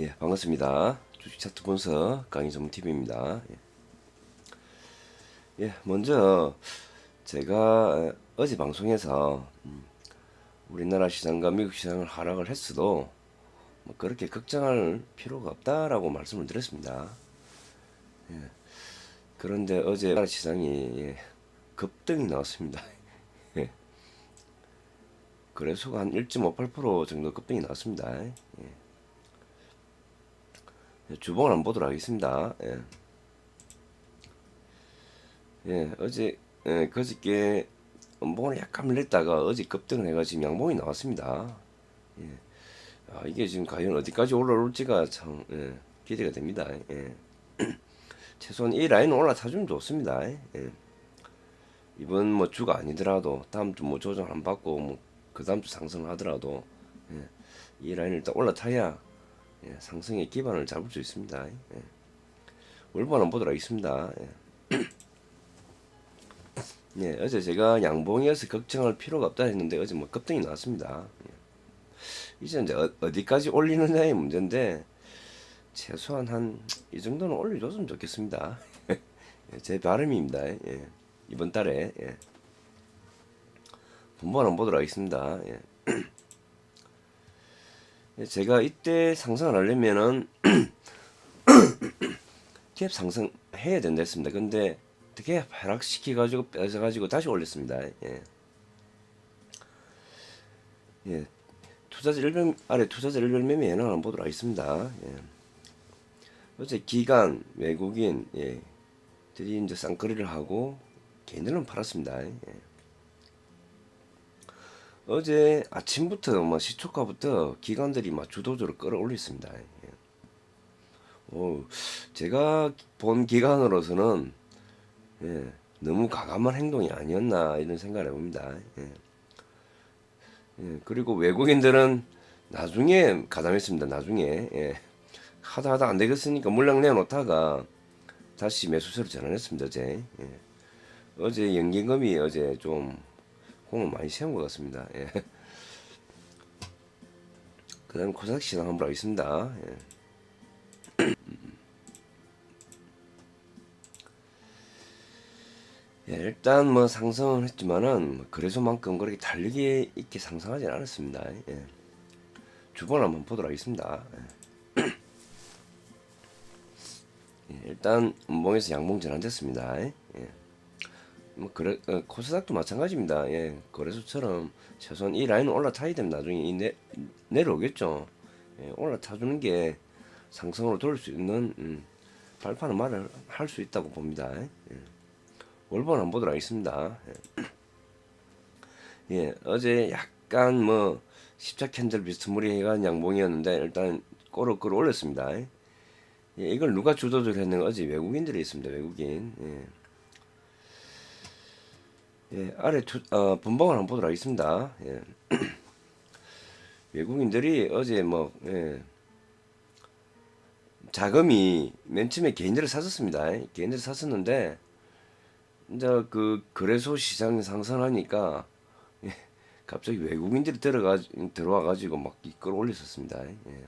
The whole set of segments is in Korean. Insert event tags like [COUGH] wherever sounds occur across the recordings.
예, 반갑습니다. 주식 차트 분석 강의 전문 TV입니다. 예. 예, 먼저 제가 어제 방송에서 음, 우리나라 시장과 미국 시장을 하락을 했어도 뭐 그렇게 걱정할 필요가 없다라고 말씀을 드렸습니다. 예. 그런데 어제 우리나라 시장이 예, 급등이 나왔습니다. [LAUGHS] 예. 거래소가 한1.58% 정도 급등이 나왔습니다. 예. 주봉을 한번 보도록 하겠습니다. 예. 예, 어제, 예, 그저께 음봉을 약간 밀렸다가 어제 급등을 해가지고 양봉이 나왔습니다. 예. 아, 이게 지금 과연 어디까지 올라올지가 참, 예, 기대가 됩니다. 예. [CLEARS THROAT] 최소한 이 라인은 올라타주면 좋습니다. 예. 이번 뭐 주가 아니더라도 다음 주 뭐 조정 안 받고 뭐 그 다음 주 상승하더라도 예. 이 라인을 일단 올라타야 예, 상승의 기반을 잡을 수 있습니다. 예. 월보 한번 보도록 하겠습니다. 예. [CLEARS THROAT] 예, 어제 제가 양봉이어서 걱정할 필요가 없다 했는데 어제 뭐 급등이 나왔습니다. 예. 이제 이제 어, 어디까지 올리느냐의 문제인데 최소한 한 이 정도는 올려줬으면 좋겠습니다. [LAUGHS] 예, 제 바람입니다. 예. 이번 달에 예. 분번 한번 보도록 하겠습니다. 예. [CLEARS THROAT] 예, 제가 이때 상승을 하려면은 갭 상승 해야 된다 했습니다. 근데 어떻게 하락시키 가지고 빼서 가지고 다시 올렸습니다. 예. 예. 투자자 일별 아래 투자자 일별 매매 예능 한번 보도록 하겠습니다. 예. 어제 기관 외국인 예. 들이 이제 쌍거리를 하고 개인들은 팔았습니다. 예. 어제 아침부터 뭐 시초가부터 기관들이 막 주도적으로 끌어올렸습니다. 예. 오, 제가 본 기관으로서는 예, 너무 과감한 행동이 아니었나 이런 생각을 해봅니다. 예. 예, 그리고 외국인들은 나중에 가담했습니다. 나중에 예. 하다 하다 안 되겠으니까 물량 내놓다가 다시 매수세로 전환했습니다. 어제 예. 어제 연기금이 어제 좀 공을 많이 세운 것 같습니다. 예. 그 다음 코스닥 시장 한번 하겠습니다. 예. 예, 일단 뭐 상승은 했지만은 뭐 그래서만큼 그렇게 달리기 있게 상승하진 않았습니다. 예. 주봉을 한번 보도록 하겠습니다. 예. 예, 일단 음봉에서 양봉 전환됐습니다. 예. 뭐 그래 어, 코스닥도 마찬가지입니다. 예, 거래소처럼 최소한 이 라인 올라타야 되면 나중에 이 내, 내려오겠죠. 예, 올라타주는 게 상승으로 돌릴 수 있는 음, 발판은 말을 할 수 있다고 봅니다. 예. 월번 보도록 하겠습니다. 예. 예, 어제 약간 뭐 십자 캔들 비슷 무리해간 양봉이었는데 일단 꼬르 끌어 올렸습니다. 예, 이걸 누가 주도적으로 했는가 어제 외국인들이 있습니다. 외국인. 예. 예, 아래 투, 어, 분봉을 한번 보도록 하겠습니다. 예. [CLEARS THROAT] 외국인들이 어제 뭐, 예, 자금이 맨 처음에 개인들을 샀었습니다. 개인들을 샀었는데, 이제 그 거래소 시장 상승하니까, 예, 갑자기 외국인들이 들어가, 들어와 가지고 막 이끌어 올렸었습니다. 예.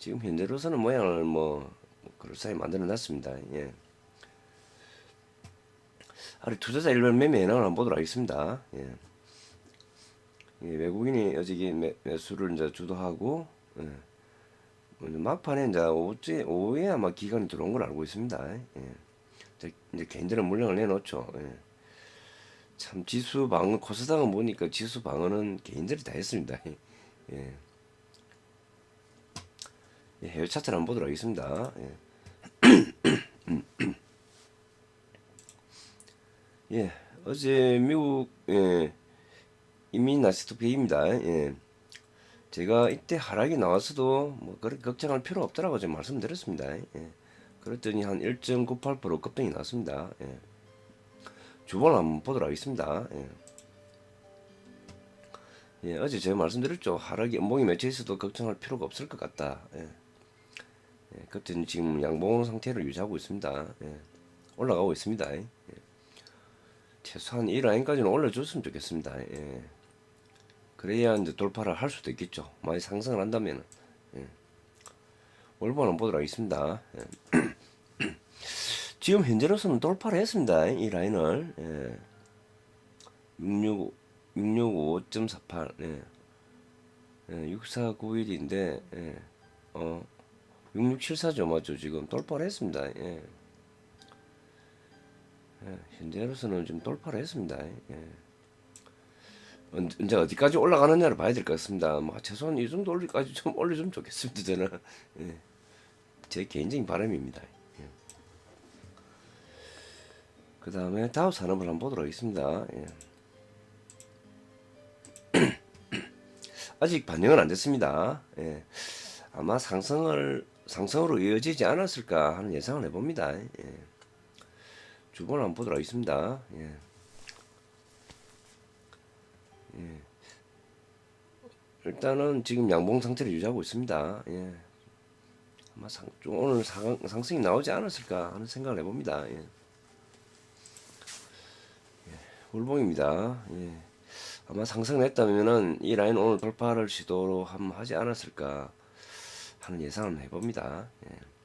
지금 현재로서는 모양을 뭐, 그럴싸히 만들어 놨습니다. 예. 아래 투자자 일별 매매 현황을 한번 보도록 하겠습니다. 예. 예, 외국인이 어제 매, 매수를 이제 주도하고 예. 막판에 이제 오후에, 오후에 아마 기간이 들어온 걸 알고 있습니다. 예. 이제, 이제 개인들은 물량을 내놓죠. 예. 참 지수 방어 코스닥은 보니까 지수 방어는 개인들이 다 했습니다. [LAUGHS] 예. 예, 해외 차트를 한번 보도록 하겠습니다. 예. 예, 어제 미국 예, 이민 나스토피입니다. 예. 제가 이때 하락이 나왔어도 뭐 그렇게 걱정할 필요 없더라고 제가 말씀드렸습니다. 예. 그랬더니 한 1.98% 급등이 났습니다. 예. 주봉을 한번 보도록 하겠습니다. 예. 예, 어제 제가 말씀드렸죠. 하락이 음봉이 맺혀 있어도 걱정할 필요가 없을 것 같다. 예. 예, 그때는 지금 양봉 상태를 유지하고 있습니다. 예. 올라가고 있습니다. 예. 최소한 이 라인까지는 올려줬으면 좋겠습니다. 예. 그래야 이제 돌파를 할 수도 있겠죠. 많이 상승을 한다면 예. 월봉 한번 보도록 하겠습니다. 예. [CLEARS THROAT] 지금 현재로서는 돌파를 했습니다. 이 라인을 예. 665 665.48 예. 예, 6491인데 예. 어 6674죠 맞죠 지금 돌파를 했습니다. 예. 예, 현재로서는 좀 돌파를 했습니다. 예. 언- 언제 어디까지 올라가느냐를 봐야 될 것 같습니다. 뭐 최소한 이 정도 올리까지 좀 [LAUGHS] 올려주면 좋겠습니다. 저는 예. 제 개인적인 바람입니다. 예. 그 다음에 다우 산업을 한번 보도록 하겠습니다. 예. [CLEARS THROAT] 아직 반영은 안 됐습니다. 예. 아마 상승을 상승으로 이어지지 않았을까 하는 예상을 해봅니다. 예. 한번 보도록 하겠습니다. 예. 예. 일단은 지금 양봉 상태를 유지하고 있습니다. 예. 아마 상, 좀 오늘 상, 상승이 나오지 않았을까 하는 생각을 해봅니다. 예. 예. 월봉입니다. 예. 아마 상승했다면은 이 라인 오늘 돌파를 시도로 한번 하지 않았을까 하는 예상을 해봅니다. 예.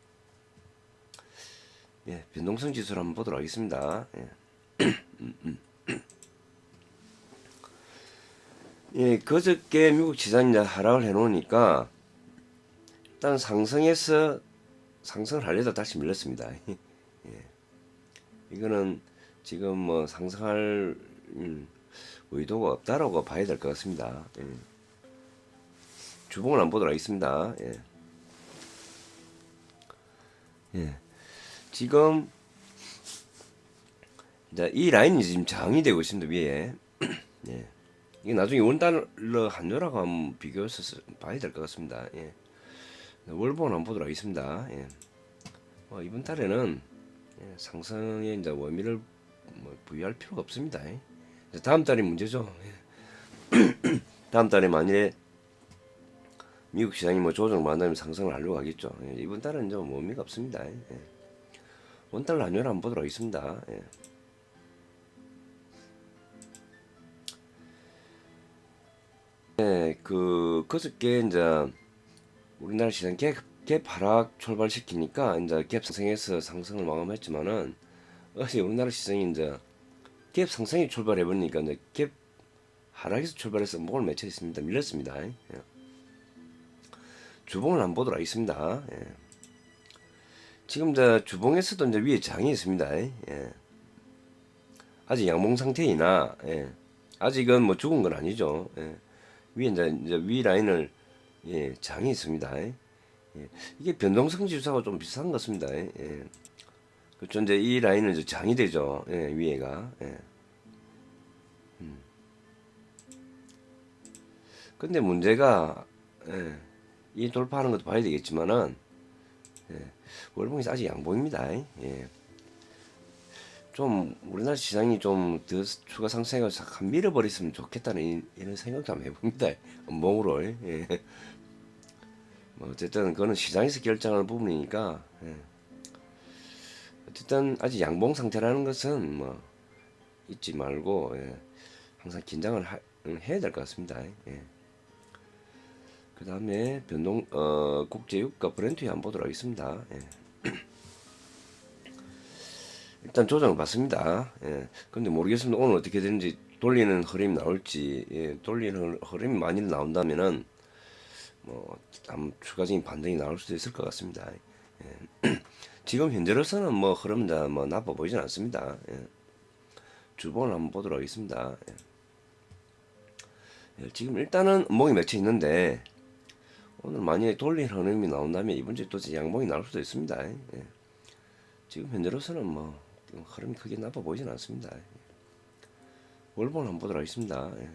예, 변동성 지수를 한번 보도록 하겠습니다. 예. [CLEARS THROAT] 예, 그저께 미국 이제 하락을 해놓으니까 일단 상승해서 상승을 하려다 다시 밀렸습니다. [LAUGHS] 예. 이거는 지금 뭐 상승할 음, 의도가 없다라고 봐야 될 것 같습니다. 예. 주봉을 한번 보도록 하겠습니다. 예. 예. 지금 이 라인이 지금 저항이 되고 있습니다 위에. [CLEARS THROAT] 예. 이게 나중에 원달러 한유라고 한번 비교해서 봐야 될 것 같습니다. 예. 월봉을 한번 보도록 하겠습니다. 예. 어, 이번 달에는 예, 상승에 이제 원미를 뭐 부여할 필요가 없습니다. 예. 다음 달이 문제죠. 예. [CLEARS THROAT] 다음 달에 만일에 미국 시장이 뭐 조정을 만나면 상승을 하려고 하겠죠. 예, 이번 달은 이제 뭐 의미가 없습니다. 예. 원달러 한유를 한번 보도록 하겠습니다. 예. 네, 그 그저께 이제 우리나라 시장 갭, 갭 하락 출발시키니까 이제 갭 상승해서 상승을 마감했지만은 어제 우리나라 시장이 이제 갭 상승이 출발해 버리니까 이제 갭 하락에서 출발해서 목을 맺혀 있습니다. 밀렸습니다. 예. 주봉을 한번 보도록 하겠습니다. 예. 지금 이제 주봉에서도 이제 위에 장이 있습니다. 예. 아직 양봉 상태이나 예. 아직은 뭐 죽은 건 아니죠. 예. 위에 이제, 이제 위 라인을 예, 장이 있습니다. 예. 이게 변동성 지수하고 좀 비슷한 것 같습니다. 예. 그렇죠. 이제 이 라인은 이제 장이 되죠. 예, 위에가. 예. 음. 근데 문제가 예, 이 돌파하는 것도 봐야 되겠지만은 예, 월봉이 아직 양봉입니다. 예. 좀 우리나라 시장이 좀 더 추가 상승해서 한 밀어버렸으면 좋겠다는 이- 이런 생각도 한번 해봅니다. 몸으로. 예. 뭐 어쨌든 그거는 시장에서 결정하는 부분이니까. 예. 어쨌든 아직 양봉 상태라는 것은 뭐 잊지 말고 예. 항상 긴장을 하, 음, 해야 될 것 같습니다. 예. 그 다음에 변동 어, 국제유가 브렌트 한번 보도록 하겠습니다. 예. [CLEARS THROAT] 일단 조정을 받습니다. 예. 근데 모르겠습니다. 오늘 어떻게 되는지 돌리는 흐름이 나올지 예. 돌리는 흐름이 많이 나온다면은 뭐 아무 추가적인 반등이 나올 수도 있을 것 같습니다. 예. [CLEARS THROAT] 지금 현재로서는 뭐 흐름 다뭐 나빠 보이진 않습니다. 예. 주봉을 한번 보도록 하겠습니다. 예. 예, 지금 일단은 목이 맺혀 있는데 오늘 만약에 돌리는 흐름이 나온다면 이번 주에 또 양봉이 나올 수도 있습니다. 예. 지금 현재로서는 뭐 흐름이 크게 나빠 보이진 않습니다. 월봉을 한번 보도록 하겠습니다. 예.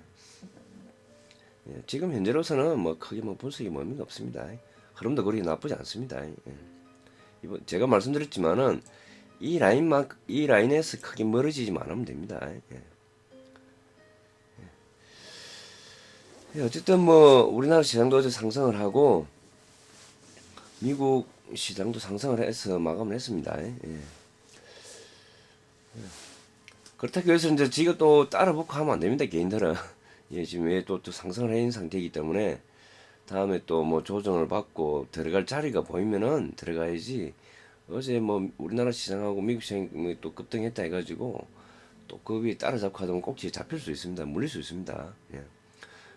예, 지금 현재로서는 뭐 크게 뭐 분석이 뭐 의미가 없습니다. 흐름도 그리 나쁘지 않습니다. 예. 이번 제가 말씀드렸지만은 이 라인만 이 라인에서 크게 멀어지지만 않으면 됩니다. 예. 어쨌든 뭐 우리나라 시장도 어제 상승을 하고 미국 시장도 상승을 해서 마감을 했습니다. 예. 예. 그렇다고 해서 이제 지가 또 따라 붙고 하면 안 됩니다. 개인들은 [LAUGHS] 예, 지금 왜또 또 상승을 해 있는 상태이기 때문에 다음에 또 뭐 조정을 받고 들어갈 자리가 보이면은 들어가야지. 어제 뭐 우리나라 시장하고 미국 시장이 뭐또 급등했다 해가지고 또그 위에 따라잡고 하다 보면 꼭지에 잡힐 수 있습니다. 물릴 수 있습니다. 예.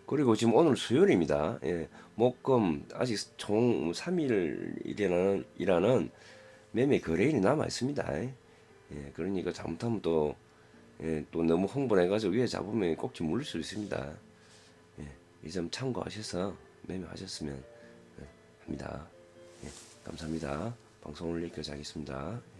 그리고 지금 오늘 수요일입니다. 예. 목금 아직 총 3일 일이라는 일하는 매매 거래일이 남아 있습니다. 예. 그러니까 잘못하면 또, 예, 또 너무 홍보를 해가지고 위에 잡으면 꼭지 물릴 수 있습니다. 예. 이 점 참고하셔서 매매하셨으면 예, 합니다. 예. 감사합니다. 방송을 여기까지 하겠습니다. 예.